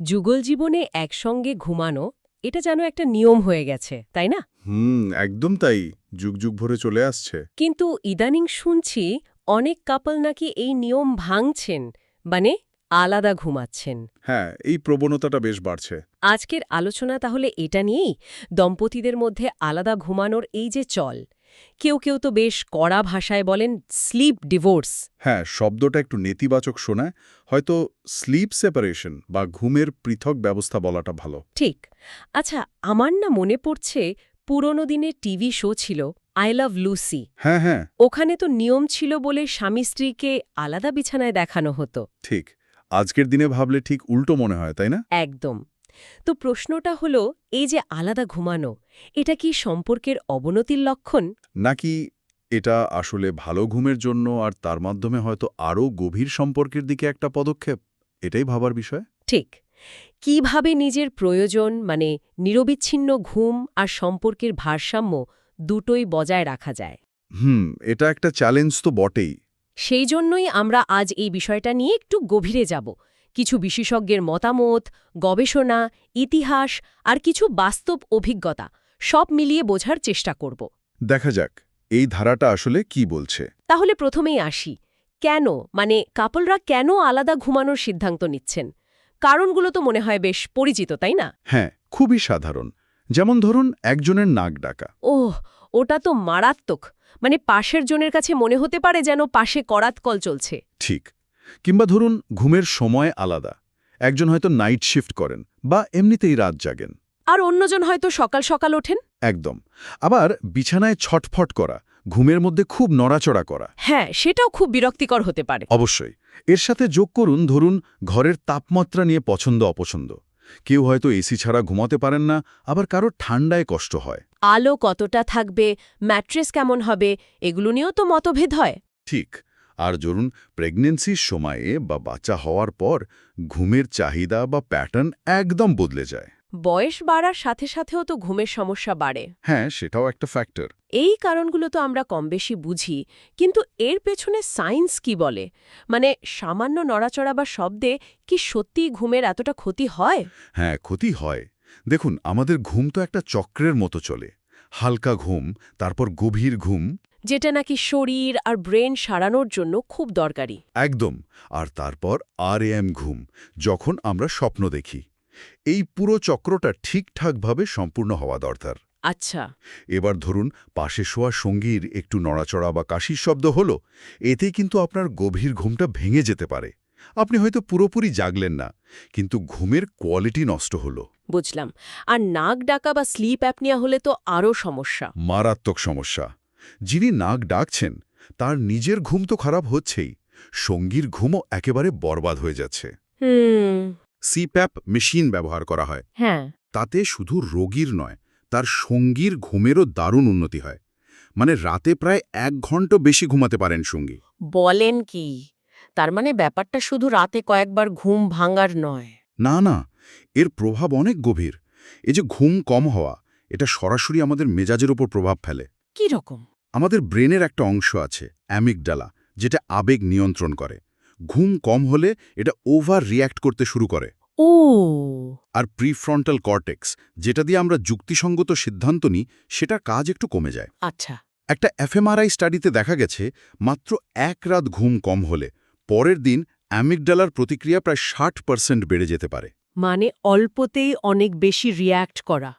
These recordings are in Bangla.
যুগল জীবনে একসঙ্গে ঘুমানো এটা যেন একটা নিয়ম হয়ে গেছে তাই না? হুম একদম তাই। যুগ যুগ ভরে চলে আসছে। কিন্তু ইদানিং শুনছি অনেক কাপল নাকি এই নিয়ম ভাঙছেন মানে আলাদা ঘুমাচ্ছেন। হ্যাঁ এই প্রবণতাটা বেশ বাড়ছে। আজকের আলোচনা তাহলে এটা নিয়েই দম্পতিদের মধ্যে আলাদা ঘুমানোর এই যে চল। কেউ কেউ তো বেশ কড়া ভাষায় বলেন স্লিপ ডিভোর্স হ্যাঁ শব্দটা একটু নেতিবাচক শোনায় হয়তো স্লিপ সেপারেশন বা ঘুমের পৃথক ব্যবস্থা বলাটা ভালো। ঠিক। আচ্ছা আমার না মনে পড়ছে পুরনো দিনে টিভি শো ছিল আই লাভ লুসি হ্যাঁ হ্যাঁ। ওখানে তো নিয়ম ছিল বলে স্বামী স্ত্রীকে আলাদা বিছানায় দেখানো হতো। ঠিক। আজকের দিনে ভাবলে ঠিক উল্টো মনে হয় তাই না? একদম। তো প্রশ্নটা হলো এই যে আলাদা ঘুমানো এটা কি সম্পর্কের অবনতির লক্ষণ? নাকি এটা আসলে ভালো ঘুমের জন্য আর তার মাধ্যমে হয়তো আরও গভীর সম্পর্কের দিকে একটা পদক্ষেপ? এটাই ভাবার বিষয়। ঠিক। কীভাবে নিজের প্রয়োজন মানে নিরবিচ্ছিন্ন ঘুম আর সম্পর্কের ভারসাম্য দুটোই বজায় রাখা যায়? হুম এটা একটা চ্যালেঞ্জ তো বটেই। সেই জন্যই আমরা আজ এই বিষয়টা নিয়ে একটু গভীরে যাব। কিছু বিশেষজ্ঞের মতামত গবেষণা ইতিহাস আর কিছু বাস্তব অভিজ্ঞতা সব মিলিয়ে বোঝার চেষ্টা করব। দেখা যাক এই ধারাটা আসলে কি বলছে। তাহলে প্রথমেই আসি। কেন মানে কাপলরা কেন আলাদা ঘুমানোর সিদ্ধান্ত নিচ্ছেন? কারণগুলো তো মনে হয় বেশ পরিচিত তাই না? হ্যাঁ খুবই সাধারণ। যেমন ধরুন একজনের নাক ডাকা। ওহ ওটা তো মারাত্মক। মানে পাশের জনের কাছে মনে হতে পারে যেন পাশে করাত কল চলছে। ঠিক। কিংবা ধরুন ঘুমের সময় আলাদা। একজন হয়তো নাইট শিফট করেন বা এমনিতেই রাত জাগেন। আর অন্যজন হয়তো সকাল সকাল ওঠেন? একদম। আবার বিছানায় ছটফট করা ঘুমের মধ্যে খুব নড়াচড়া করা। হ্যাঁ সেটাও খুব বিরক্তিকর হতে পারে। অবশ্যই। এর সাথে যোগ করুন ধরুন ঘরের তাপমাত্রা নিয়ে পছন্দ অপছন্দ। কেউ হয়তো এসি ছাড়া ঘুমাতে পারেন না আবার কারও ঠান্ডায় কষ্ট হয়। আলো কতটা থাকবে ম্যাট্রেস কেমন হবে এগুলো নিয়েও তো মতভেদ হয়। ঠিক। আর ধরুন প্রেগনেন্সির সময়ে বা বাচ্চা হওয়ার পর ঘুমের চাহিদা বা প্যাটার্ন একদম বদলে যায়। বয়স বাড়ার সাথে সাথেও তো ঘুমের সমস্যা বাড়ে। হ্যাঁ সেটাও একটা ফ্যাক্টর এই কারণগুলো তো আমরা কম বেশি বুঝি কিন্তু এর পেছনে সায়েন্স কি বলে? মানে সামান্য নড়াচড়া বা শব্দে কি সত্যিই ঘুমের এতটা ক্ষতি হয়? হ্যাঁ ক্ষতি হয়। দেখুন আমাদের ঘুম তো একটা চক্রের মতো চলে। হালকা ঘুম তারপর গভীর ঘুম যেটা নাকি শরীর আর ব্রেন সারানোর জন্য খুব দরকারি। একদম। আর তারপর আর এম ঘুম যখন আমরা স্বপ্ন দেখি। এই পুরো চক্রটা ঠিকঠাকভাবে সম্পূর্ণ হওয়া দরকার। আচ্ছা। এবার ধরুন পাশে শোয়া সঙ্গীর একটু নড়াচড়া বা কাশির শব্দ হলো এতে কিন্তু আপনার গভীর ঘুমটা ভেঙে যেতে পারে। আপনি হয়তো পুরোপুরি জাগলেন না কিন্তু ঘুমের কোয়ালিটি নষ্ট হলো। বুঝলাম। আর নাক ডাকা বা স্লিপ অ্যাপনিয়া হলে তো আরও সমস্যা। মারাত্মক সমস্যা। যিনি নাক ডাকছেন তার নিজের ঘুম তো খারাপ হচ্ছেই। সঙ্গীর ঘুমও একেবারে বরবাদ হয়ে যাচ্ছে। সিপ্যাপ মেশিন ব্যবহার করা হয়। হ্যাঁ। তাতে শুধু রোগীর নয় তার সঙ্গীর ঘুমেরও দারুণ উন্নতি হয়। মানে রাতে প্রায় এক ঘণ্টা বেশি ঘুমাতে পারেন সঙ্গী। বলেন কি? তার মানে ব্যাপারটা শুধু রাতে কয়েকবার ঘুম ভাঙার নয়। না না এর প্রভাব অনেক গভীর। এই যে ঘুম কম হওয়া এটা সরাসরি আমাদের মেজাজের উপর প্রভাব ফেলে। কি রকম আমাদের ব্রেনের একটা অংশ আছে অ্যামিকডালা যেটা আবেগ নিয়ন্ত্রণ করে। ঘুম কম হলে এটা ওভার রিয়্যাক্ট করতে শুরু করে। ও। আর প্রিফ্রন্টাল কর্টেক্স যেটা দিয়ে আমরা যুক্তিসঙ্গত সিদ্ধান্ত নিই সেটার কাজ একটু কমে যায়। আচ্ছা। একটা এফএমআরআই স্টাডিতে দেখা গেছে মাত্র এক রাত ঘুম কম হলে পরের দিন অ্যামিকডালার প্রতিক্রিয়া প্রায় ষাট পার্সেন্ট বেড়ে যেতে পারে। মানে অল্পতেই অনেক বেশি রিয়্যাক্ট করা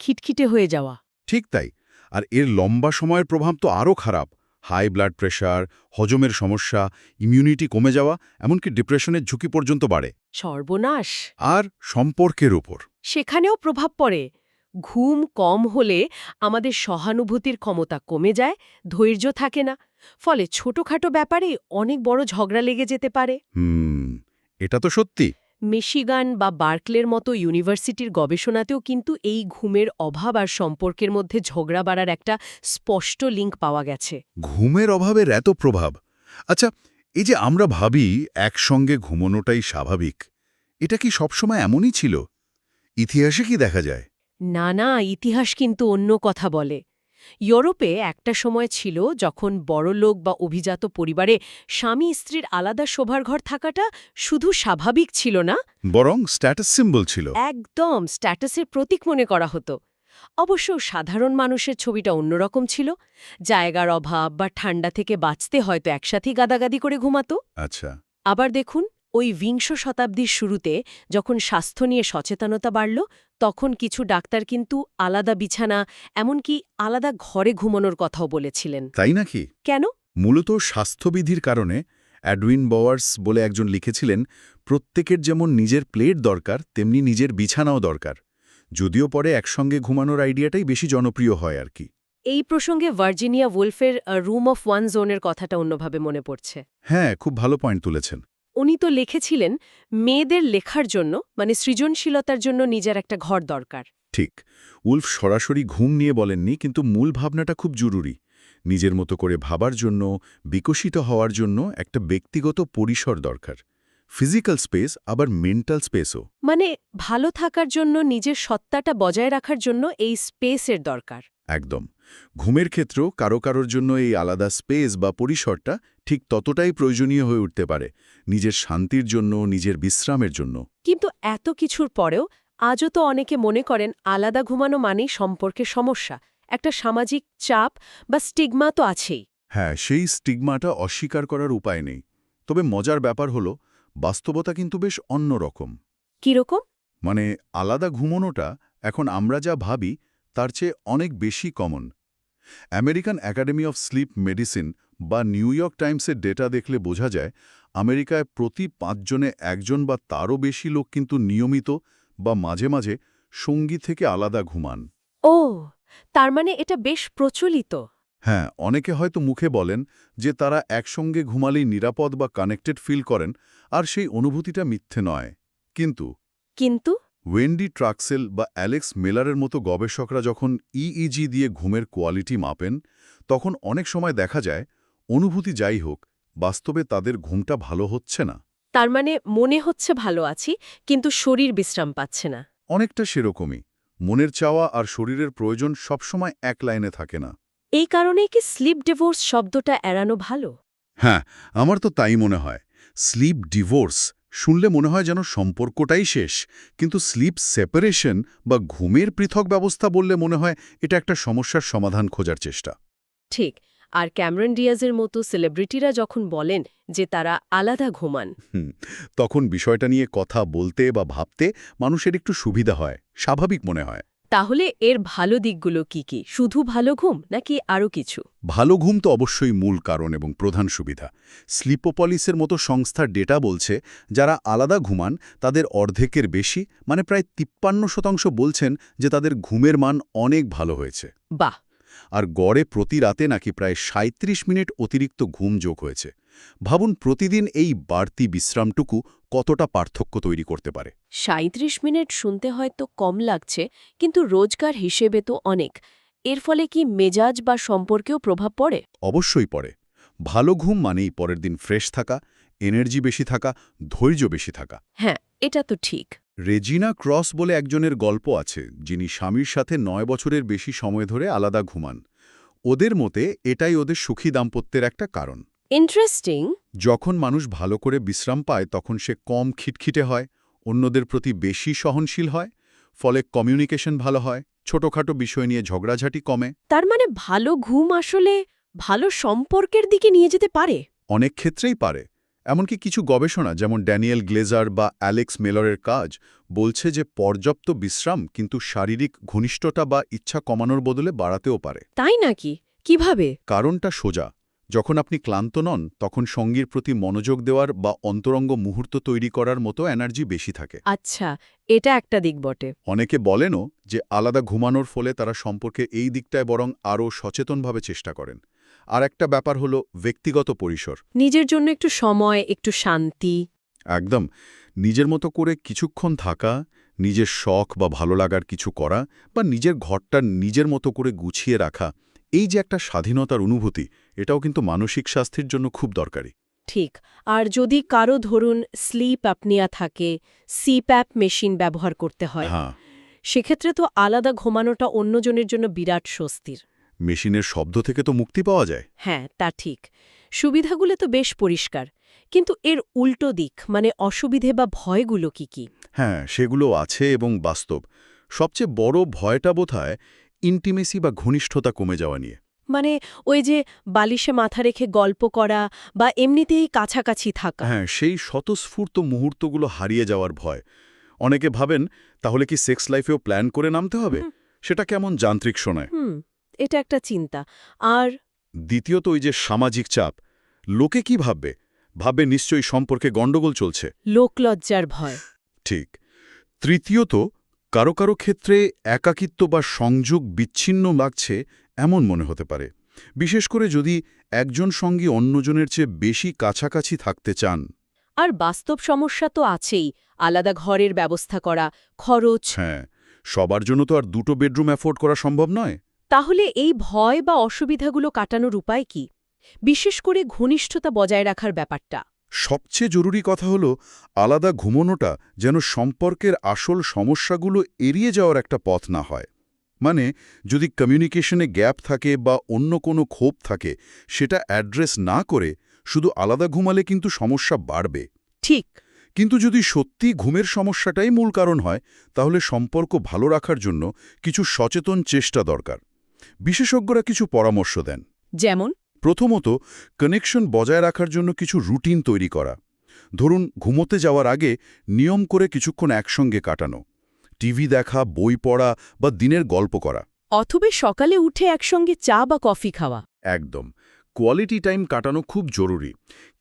খিটখিটে হয়ে যাওয়া। ঠিক তাই। আর এর লম্বা সময়ের প্রভাব তো আরও খারাপ। হাই ব্লাড প্রেশার হজমের সমস্যা ইমিউনিটি কমে যাওয়া এমনকি ডিপ্রেশনের ঝুঁকি পর্যন্ত বাড়ে। সর্বনাশ। আর সম্পর্কের উপর। সেখানেও প্রভাব পড়ে। ঘুম কম হলে আমাদের সহানুভূতির ক্ষমতা কমে যায় ধৈর্য থাকে না। ফলে ছোটখাটো ব্যাপারে অনেক বড় ঝগড়া লেগে যেতে পারে। হুম এটা তো সত্যি। মিশিগান বা বার্কলের মতো ইউনিভার্সিটির গবেষণাতেও কিন্তু এই ঘুমের অভাব আর সম্পর্কের মধ্যে ঝগড়া বাড়ার একটা স্পষ্ট লিঙ্ক পাওয়া গেছে। ঘুমের অভাবের এত প্রভাব? আচ্ছা এই যে আমরা ভাবি একসঙ্গে ঘুমোনোটাই স্বাভাবিক এটা কি সবসময় এমনই ছিল? ইতিহাসে কি দেখা যায়? না না ইতিহাস কিন্তু অন্য কথা বলে। ইউরোপে একটা সময় ছিল যখন বড়লোক বা অভিজাত পরিবারে স্বামী স্ত্রীর আলাদা শোভার ঘর থাকাটা শুধু স্বাভাবিক ছিল না বরং স্ট্যাটাস সিম্বল ছিল। একদম স্ট্যাটাসের প্রতীক মনে করা হতো। অবশ্য সাধারণ মানুষের ছবিটা অন্যরকম ছিল জায়গার অভাব বা ঠান্ডা থেকে বাঁচতে হয়তো একসাথেই গাদাগাদি করে ঘুমাতো। আচ্ছা। আবার দেখুন ওই বিংশ শতাব্দীর শুরুতে যখন স্বাস্থ্য নিয়ে সচেতনতা বাড়ল তখন কিছু ডাক্তার কিন্তু আলাদা বিছানা এমনকি আলাদা ঘরে ঘুমানোর কথাও বলেছিলেন। তাই নাকি? কেন? মূলত স্বাস্থ্যবিধির কারণে অ্যাডউইন বওয়ার্স বলে একজন লিখেছিলেন প্রত্যেকের যেমন নিজের প্লেট দরকার তেমনি নিজের বিছানাও দরকার। যদিও পরে একসঙ্গে ঘুমানোর আইডিয়াটাই বেশি জনপ্রিয় হয় আর কি। এই প্রসঙ্গে ভার্জিনিয়া উলফের রুম অফ ওয়ান জোনের কথাটা অন্যভাবে মনে পড়ছে। হ্যাঁ খুব ভালো পয়েন্ট তুলেছেন। উনি তো লিখেছিলেন মেয়েদের লেখার জন্য মানে সৃজনশীলতার জন্য নিজের একটা ঘর দরকার। ঠিক। উলফ সরাসরি ঘুম নিয়ে বলেননি কিন্তু মূল ভাবনাটা খুব জরুরি। নিজের মতো করে ভাবার জন্য বিকশিত হওয়ার জন্য একটা ব্যক্তিগত পরিসর দরকার। ফিজিক্যাল স্পেস আবার মেন্টাল স্পেসও। মানে ভালো থাকার জন্য নিজের সত্তাটা বজায় রাখার জন্য এই স্পেসের দরকার। একদম। ঘুমের ক্ষেত্রেও কারও কারোর জন্য এই আলাদা স্পেস বা পরিসরটা ঠিক ততটাই প্রয়োজনীয় হয়ে উঠতে পারে নিজের শান্তির জন্য নিজের বিশ্রামের জন্য। কিন্তু এত কিছুর পরেও আজও তো অনেকে মনে করেন আলাদা ঘুমানো মানেই সম্পর্কে সমস্যা একটা সামাজিক চাপ বা স্টিগমা তো আছেই। হ্যাঁ সেই স্টিগমাটা অস্বীকার করার উপায় নেই। তবে মজার ব্যাপার হলো বাস্তবতা কিন্তু বেশ অন্যরকম কীরকম মানে আলাদা ঘুমোনোটা এখন আমরা যা ভাবি তার চেয়ে অনেক বেশি common American academy of sleep medicine বা নিউ ইয়র্ক টাইমসের ডেটা দেখলে বোঝা যায় আমেরিকায় প্রতি পাঁচজনে একজন বা তারও বেশি লোক কিন্তু নিয়মিত বা মাঝে মাঝে সঙ্গী থেকে আলাদা ঘুমান। ও তার মানে এটা বেশ প্রচলিত। হ্যাঁ অনেকে হয়তো মুখে বলেন যে তারা একসঙ্গে ঘুমালেই নিরাপদ বা কানেক্টেড ফিল করেন আর সেই অনুভূতিটা মিথ্যে নয়। কিন্তু কিন্তু ওয়েন্ডি ট্রাক্সেল বা অ্যালেক্স মেলারের মতো গবেষকরা যখন ইইজি দিয়ে ঘুমের কোয়ালিটি মাপেন তখন অনেক সময় দেখা যায় অনুভূতি যাই হোক বাস্তবে তাদের ঘুমটা ভালো হচ্ছে না। তার মানে মনে হচ্ছে ভালো আছি কিন্তু শরীর বিশ্রাম পাচ্ছে না। অনেকটা সেরকমই। মনের চাওয়া আর শরীরের প্রয়োজন সবসময় এক লাইনে থাকে না। এই কারণেই কি স্লিপ ডিভোর্স শব্দটা এড়ানো ভালো? হ্যাঁ আমার তো তাই মনে হয়। স্লিপ ডিভোর্স শুনলে মনে হয় যেন সম্পর্কটাই শেষ কিন্তু স্লিপ সেপারেশন বা ঘুমের পৃথক ব্যবস্থা বললে মনে হয় এটা একটা সমস্যার সমাধান খোঁজার চেষ্টা। ঠিক আর ক্যামরন ডিয়াজের মতো সেলিব্রিটিরা যখন বলেন যে তারা আলাদা ঘুমান। তখন বিষয়টা নিয়ে কথা বলতে বা ভাবতে মানুষের একটু সুবিধা হয় স্বাভাবিক মনে হয়। তাহলে এর ভালো দিকগুলো কি কি? শুধু ভালো ঘুম নাকি আরও কিছু? ভালো ঘুম তো অবশ্যই মূল কারণ এবং প্রধান সুবিধা। স্লিপোপলিসের মতো সংস্থার ডেটা বলছে যারা আলাদা ঘুমান তাদের অর্ধেকের বেশি মানে প্রায় তিপ্পান্ন শতাংশ বলছেন যে তাদের ঘুমের মান অনেক ভালো হয়েছে। বাহ! আর গড়ে প্রতি রাতে নাকি প্রায় ৩৭ মিনিট অতিরিক্ত ঘুম যোগ হয়েছে। ভাবুন প্রতিদিন এই বাড়তি বিশ্রামটুকু কতটা পার্থক্য তৈরি করতে পারে। সাঁত্রিশ মিনিট শুনতে হয়তো কম লাগছে কিন্তু রোজগার হিসেবে তো অনেক। এর ফলে কি মেজাজ বা সম্পর্কেও প্রভাব পড়ে? অবশ্যই পড়ে। ভালো ঘুম মানেই পরের দিন ফ্রেশ থাকা এনার্জি বেশি থাকা ধৈর্য বেশি থাকা। হ্যাঁ এটা তো ঠিক। রেজিনা ক্রস বলে একজনের গল্প আছে যিনি স্বামীর সাথে নয় বছরের বেশি সময় ধরে আলাদা ঘুমান। ওদের মতে এটাই ওদের সুখী দাম্পত্যের একটা কারণ। ইন্টারেস্টিং যখন মানুষ ভালো করে বিশ্রাম পায় তখন সে কম খিটখিটে হয় অন্যদের প্রতি বেশি সহনশীল হয় ফলে কমিউনিকেশন ভালো হয় ছোটখাটো বিষয় নিয়ে ঝগড়াঝাটি কমে। তার মানে ভালো ঘুম আসলে ভালো সম্পর্কের দিকে নিয়ে যেতে পারে? অনেক ক্ষেত্রেই পারে। এমনকি কিছু গবেষণা যেমন ড্যানিয়েল গ্লেজার বা অ্যালেক্স মেলরের কাজ বলছে যে পর্যাপ্ত বিশ্রাম কিন্তু শারীরিক ঘনিষ্ঠতা বা ইচ্ছা কমানোর বদলে বাড়াতেও পারে। তাই নাকি? কীভাবে? কারণটা সোজা। যখন আপনি ক্লান্ত নন তখন সঙ্গীর প্রতি মনোযোগ দেওয়ার বা অন্তরঙ্গ মুহূর্ত তৈরি করার মতো এনার্জি বেশি থাকে। আচ্ছা এটা একটা দিক বটে। অনেকে বলেনও যে আলাদা ঘুমানোর ফলে তারা সম্পর্কে এই দিকটায় বরং আরও সচেতনভাবে চেষ্টা করেন। আর একটা ব্যাপার হলো ব্যক্তিগত পরিসর। নিজের জন্য একটু সময় একটু শান্তি। একদম। নিজের মতো করে কিছুক্ষণ থাকা নিজের শখ বা ভালো লাগার কিছু করা বা নিজের ঘরটা নিজের মতো করে গুছিয়ে রাখা এই যে একটা স্বাধীনতার অনুভূতি এটাও কিন্তু মানসিক স্বাস্থ্যের জন্য খুব দরকারি। ঠিক আর যদি কারও ধরুন স্লিপ অ্যাপনিয়া থাকে সিপ্যাপ মেশিন ব্যবহার করতে হয় হ্যাঁ। সেক্ষেত্রে তো আলাদা ঘুমানোটা অন্যজনের জন্য বিরাট স্বস্তির। মেশিনের শব্দ থেকে তো মুক্তি পাওয়া যায়। হ্যাঁ তা ঠিক। সুবিধাগুলো তো বেশ পরিষ্কার কিন্তু এর উল্টো দিক মানে অসুবিধে বা ভয়গুলো কি কি? হ্যাঁ সেগুলো আছে এবং বাস্তব। সবচেয়ে বড় ভয়টা বোধহয় ইন্টিমেসি বা ঘনিষ্ঠতা কমে যাওয়া নিয়ে। মানে ওই যে বালিশে মাথা রেখে গল্প করা বা এমনিতেই কাছাকাছি থাকা। হ্যাঁ সেই স্বতঃস্ফূর্ত মুহূর্তগুলো হারিয়ে যাওয়ার ভয়। অনেকে ভাবেন তাহলে কি সেক্স লাইফেও প্ল্যান করে নামতে হবে? সেটা কেমন যান্ত্রিক শোনায়? এটা একটা চিন্তা। আর দ্বিতীয়ত ওই যে সামাজিক চাপ। লোকে কি ভাববে? ভাববে নিশ্চয়ই সম্পর্কে গণ্ডগোল চলছে। লোকলজ্জার ভয়। ঠিক। তৃতীয়ত কারও কারও ক্ষেত্রে একাকিত্ব বা সংযোগ বিচ্ছিন্ন লাগছে এমন মনে হতে পারে। বিশেষ করে যদি একজন সঙ্গী অন্যজনের চেয়ে বেশি কাছাকাছি থাকতে চান। আর বাস্তব সমস্যা তো আছেই আলাদা ঘরের ব্যবস্থা করা খরচ। হ্যাঁ সবার জন্য তো আর দুটো বেডরুম অ্যাফোর্ড করা সম্ভব নয়। তাহলে এই ভয় বা অসুবিধাগুলো কাটানোর উপায় কি? বিশেষ করে ঘনিষ্ঠতা বজায় রাখার ব্যাপারটা। সবচেয়ে জরুরি কথা হলো আলাদা ঘুমোনোটা যেন সম্পর্কের আসল সমস্যাগুলো এড়িয়ে যাওয়ার একটা পথ না হয়। মানে যদি কমিউনিকেশনে গ্যাপ থাকে বা অন্য কোনো ক্ষোভ থাকে সেটা অ্যাড্রেস না করে শুধু আলাদা ঘুমালে কিন্তু সমস্যা বাড়বে। ঠিক। কিন্তু যদি সত্যি ঘুমের সমস্যাটাই মূল কারণ হয় তাহলে সম্পর্ক ভালো রাখার জন্য কিছু সচেতন চেষ্টা দরকার। বিশেষজ্ঞরা কিছু পরামর্শ দেন। যেমন? প্রথমত কানেকশন বজায় রাখার জন্য কিছু রুটিন তৈরি করা। ধরুন ঘুমোতে যাওয়ার আগে নিয়ম করে কিছুক্ষণ একসঙ্গে কাটানো। টিভি দেখা বই পড়া বা দিনের গল্প করা। অথবা সকালে উঠে একসঙ্গে চা বা কফি খাওয়া। একদম। কোয়ালিটি টাইম কাটানো খুব জরুরি।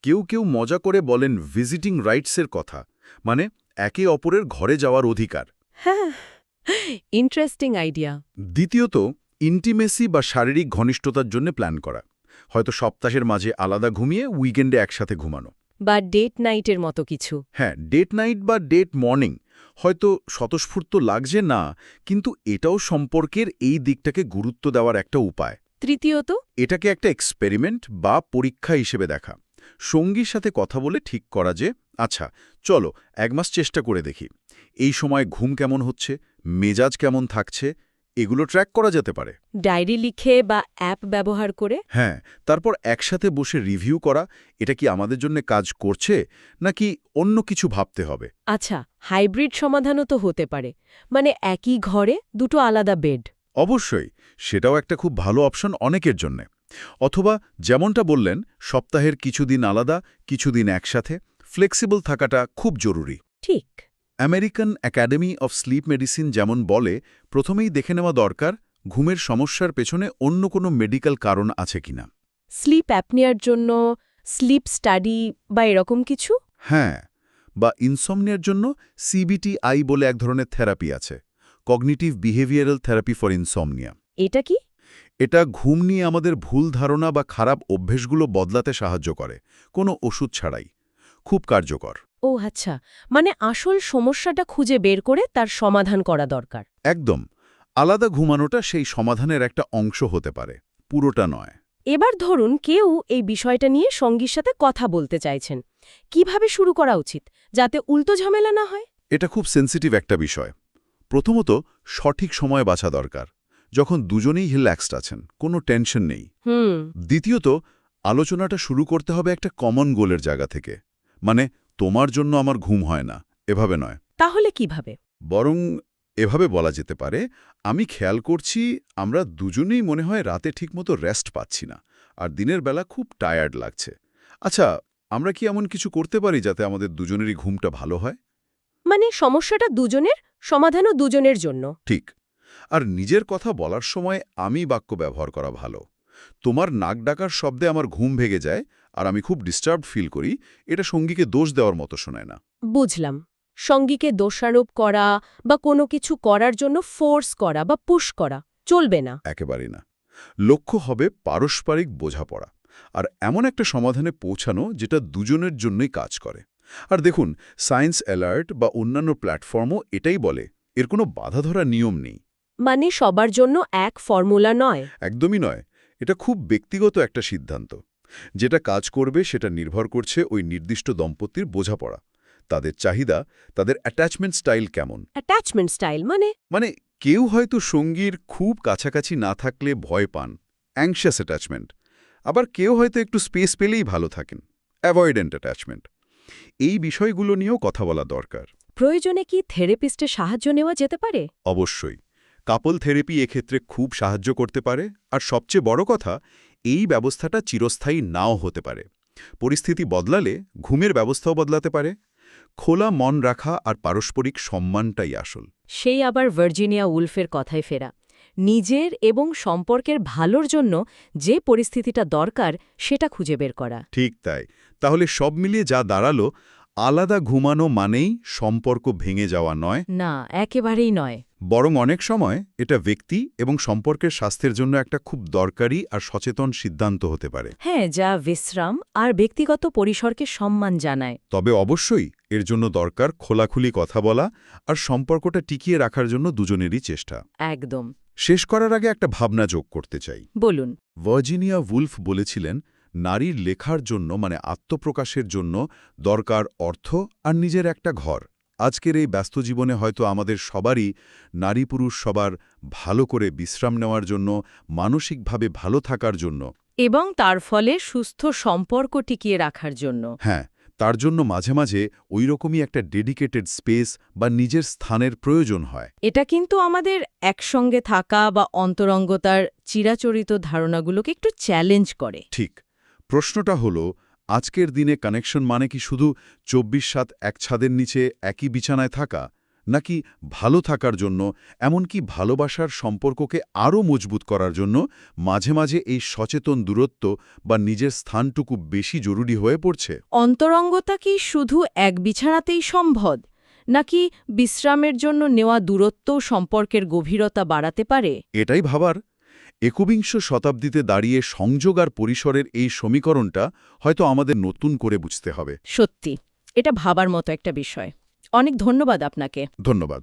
কেউ কেউ মজা করে বলেন ভিজিটিং রাইটসের কথা। মানে একে অপরের ঘরে যাওয়ার অধিকার। হ্যাঁ ইন্টারেস্টিং আইডিয়া। দ্বিতীয়ত ইন্টিমেসি বা শারীরিক ঘনিষ্ঠতার জন্য প্ল্যান করা। হয়তো সপ্তাহের মাঝে আলাদা ঘুমিয়ে উইকেন্ডে একসাথে ঘুমানো। বা ডেট নাইটের মতো কিছু। হ্যাঁ ডেট নাইট বা ডেট মর্নিং হয়তো স্বতঃস্ফূর্ত লাগছে না কিন্তু এটাও সম্পর্কের এই দিকটাকে গুরুত্ব দেওয়ার একটা উপায়। তৃতীয়ত? এটাকে একটা এক্সপেরিমেন্ট বা পরীক্ষা হিসেবে দেখা। সঙ্গীর সাথে কথা বলে ঠিক করা যে আচ্ছা চলো এক মাস চেষ্টা করে দেখি। এই সময় ঘুম কেমন হচ্ছে? মেজাজ কেমন থাকছে? এগুলো ট্র্যাক করা যেতে পারে। ডায়েরি লিখে বা অ্যাপ ব্যবহার করে? হ্যাঁ তারপর একসাথে বসে রিভিউ করা এটা কি আমাদের জন্য কাজ করছে নাকি অন্য কিছু ভাবতে হবে? আচ্ছা হাইব্রিড সমাধানও তো হতে পারে। মানে একই ঘরে দুটো আলাদা বেড অবশ্যই সেটাও একটা খুব ভালো অপশন অনেকের জন্যে। অথবা যেমনটা বললেন সপ্তাহের কিছুদিন আলাদা কিছুদিন একসাথে ফ্লেক্সিবল থাকাটা খুব জরুরি। ঠিক। American academy of sleep medicine যেমন বলে প্রথমেই দেখে নেওয়া দরকার ঘুমের সমস্যার পেছনে অন্য কোনো মেডিকেল কারণ আছে কিনা। স্লিপ অ্যাপনিয়ার জন্য স্লিপ স্টাডি বা এরকম কিছু? হ্যাঁ বা ইনসমনিয়ার জন্য সিবিটিআই বলে এক ধরনের থেরাপি আছে cognitive behavioural therapy for insomnia. এটা কি? এটা ঘুম নিয়ে আমাদের ভুল ধারণা বা খারাপ অভ্যেসগুলো বদলাতে সাহায্য করে কোনো ওষুধ ছাড়াই। খুব কার্যকর। ও আচ্ছা মানে আসল সমস্যাটা খুঁজে বের করে তার সমাধান করা দরকার। একদম আলাদা ঘুমানোটা সেই সমাধানের একটা অংশ হতে পারে পুরোটা নয়। এবার ধরুন কেউ এই বিষয়টা নিয়ে সঙ্গীর সাথে কথা বলতে চাইছেন। কীভাবে শুরু করা উচিত যাতে উল্টো ঝামেলা না হয়? এটা খুব সেন্সিটিভ একটা বিষয়। প্রথমত সঠিক সময় বাছা দরকার যখন দুজনেই রিল্যাক্সড আছেন কোনো টেনশন নেই। দ্বিতীয়ত আলোচনাটা শুরু করতে হবে একটা কমন গোলের জায়গা থেকে মানে তোমার জন্য আমার ঘুম হয় না এভাবে নয়। তাহলে কীভাবে? বরং এভাবে বলা যেতে পারে আমি খেয়াল করছি আমরা দুজনেই মনে হয় রাতে ঠিকমতো রেস্ট পাচ্ছি না আর দিনের বেলা খুব টায়ার্ড লাগছে। আচ্ছা আমরা কি এমন কিছু করতে পারি যাতে আমাদের দুজনেরই ঘুমটা ভালো হয়? মানে সমস্যাটা দুজনের সমাধানও দুজনের জন্য। ঠিক। আর নিজের কথা বলার সময় আমি বাক্য ব্যবহার করা ভালো। তোমার নাক ডাকার শব্দে আমার ঘুম ভেঙে যায় আর আমি খুব ডিস্টার্ব ফিল করি এটা সঙ্গীকে দোষ দেওয়ার মতো শোনায় না। বুঝলাম। সঙ্গীকে দোষারোপ করা বা কোনো কিছু করার জন্য ফোর্স করা বা পুশ করা চলবে না। একেবারেই না। লক্ষ্য হবে পারস্পরিক বোঝাপড়া আর এমন একটা সমাধানে পৌঁছানো যেটা দুজনের জন্যই কাজ করে। আর দেখুন সায়েন্স অ্যালার্ট বা অন্যান্য প্ল্যাটফর্মও এটাই বলে এর কোনো বাধা ধরা নিয়ম নেই। মানে সবার জন্য এক ফর্মুলা নয়। একদমই নয়। এটা খুব ব্যক্তিগত একটা সিদ্ধান্ত। যেটা কাজ করবে সেটা নির্ভর করছে ওই নির্দিষ্ট দম্পতির বোঝাপড়া। তাদের চাহিদা তাদের অ্যাটাচমেন্ট স্টাইল কেমন? অ্যাটাচমেন্ট স্টাইল মানে? মানে কেউ হয়তো সঙ্গীর খুব কাছাকাছি না থাকলে ভয় পান অ্যাংশিয়াস অ্যাটাচমেন্ট আবার কেউ হয়তো একটু স্পেস পেলেই ভালো থাকেন অ্যাভয়েডেন্ট অ্যাটাচমেন্ট এই বিষয়গুলো নিয়েও কথা বলা দরকার। প্রয়োজনে কি থেরাপিস্টের সাহায্য নেওয়া যেতে পারে? অবশ্যই। কাপল থেরাপি এক্ষেত্রে খুব সাহায্য করতে পারে। আর সবচেয়ে বড় কথা এই ব্যবস্থাটা চিরস্থায়ী নাও হতে পারে। পরিস্থিতি বদলালে ঘুমের ব্যবস্থাও বদলাতে পারে। খোলা মন রাখা আর পারস্পরিক সম্মানটাই আসল। সেই আবার ভার্জিনিয়া উলফের কথায় ফেরা। নিজের এবং সম্পর্কের ভালোর জন্য যে পরিস্থিতিটা দরকার সেটা খুঁজে বের করা। ঠিক তাই। তাহলে সব মিলিয়ে যা দাঁড়াল আলাদা ঘুমানো মানেই সম্পর্ক ভেঙে যাওয়া নয়। না একেবারেই নয়। বরং অনেক সময় এটা ব্যক্তি এবং সম্পর্কের স্বাস্থ্যের জন্য একটা খুব দরকারি আর সচেতন সিদ্ধান্ত হতে পারে। হ্যাঁ যা বিশ্রাম আর ব্যক্তিগত পরিসরকে সম্মান জানায়। তবে অবশ্যই এর জন্য দরকার খোলাখুলি কথা বলা আর সম্পর্কটা টিকিয়ে রাখার জন্য দুজনেরই চেষ্টা। একদম। শেষ করার আগে একটা ভাবনা যোগ করতে চাই। বলুন। ভার্জিনিয়া উলফ বলেছিলেন নারীর লেখার জন্য মানে আত্মপ্রকাশের জন্য দরকার অর্থ আর নিজের একটা ঘর। আজকের এই ব্যস্ত জীবনে হয়তো আমাদের সবারই নারী পুরুষ সবার ভালো করে বিশ্রাম নেওয়ার জন্য মানসিকভাবে ভালো থাকার জন্য। এবং তার ফলে সুস্থ সম্পর্ক টিকিয়ে রাখার জন্য। হ্যাঁ তার জন্য মাঝে মাঝে ওইরকমই একটা ডেডিকেটেড স্পেস বা নিজের স্থানের প্রয়োজন হয়। এটা কিন্তু আমাদের একসঙ্গে থাকা বা অন্তরঙ্গতার চিরাচরিত ধারণাগুলোকে একটু চ্যালেঞ্জ করে। ঠিক। প্রশ্নটা হলো আজকের দিনে কানেকশন মানে কি শুধু চব্বিশ সাত এক ছাদের নিচে একই বিছানায় থাকা নাকি ভালো থাকার জন্য এমনকি ভালোবাসার সম্পর্ককে আরও মজবুত করার জন্য মাঝে মাঝে এই সচেতন দূরত্ব বা নিজের স্থানটুকু বেশি জরুরি হয়ে পড়ছে? অন্তরঙ্গতা কি শুধু এক বিছানাতেই সম্ভব নাকি বিশ্রামের জন্য নেওয়া দূরত্ব সম্পর্কের গভীরতা বাড়াতে পারে? এটাই ভাবার। একবিংশ শতাব্দীতে দাঁড়িয়ে সংযোগ আর পরিসরের এই সমীকরণটা হয়তো আমাদের নতুন করে বুঝতে হবে। সত্যি এটা ভাবার মতো একটা বিষয়। অনেক ধন্যবাদ আপনাকে। ধন্যবাদ।